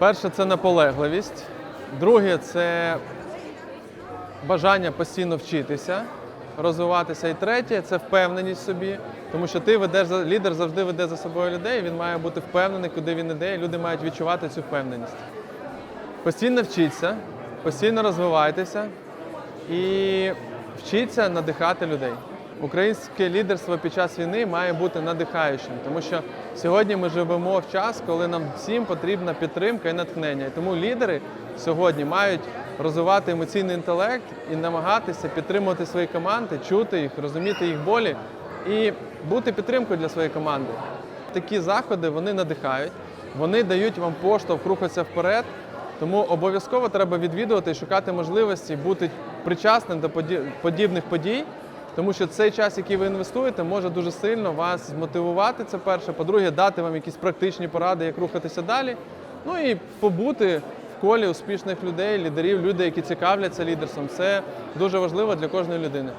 Перше це наполегливість. Друге це бажання постійно вчитися, розвиватися. І третє це впевненість в собі. Тому що ти ведеш за лідер завжди веде за собою людей. Він має бути впевнений, куди він іде, і люди мають відчувати цю впевненість. Постійно вчіться, постійно розвивайтеся і вчіться надихати людей. Українське лідерство під час війни має бути надихаючим, тому що сьогодні ми живемо в час, коли нам всім потрібна підтримка і натхнення. І тому лідери сьогодні мають розвивати емоційний інтелект і намагатися підтримувати свої команди, чути їх, розуміти їх болі і бути підтримкою для своєї команди. Такі заходи вони надихають, вони дають вам поштовх рухатися вперед. Тому обов'язково треба відвідувати і шукати можливості бути причасним до поді- подібних подій, тому що цей час, який ви інвестуєте, може дуже сильно вас змотивувати. Це перше. По-друге, дати вам якісь практичні поради, як рухатися далі. Ну і побути в колі успішних людей, лідерів, людей, які цікавляться лідерством. Це дуже важливо для кожної людини.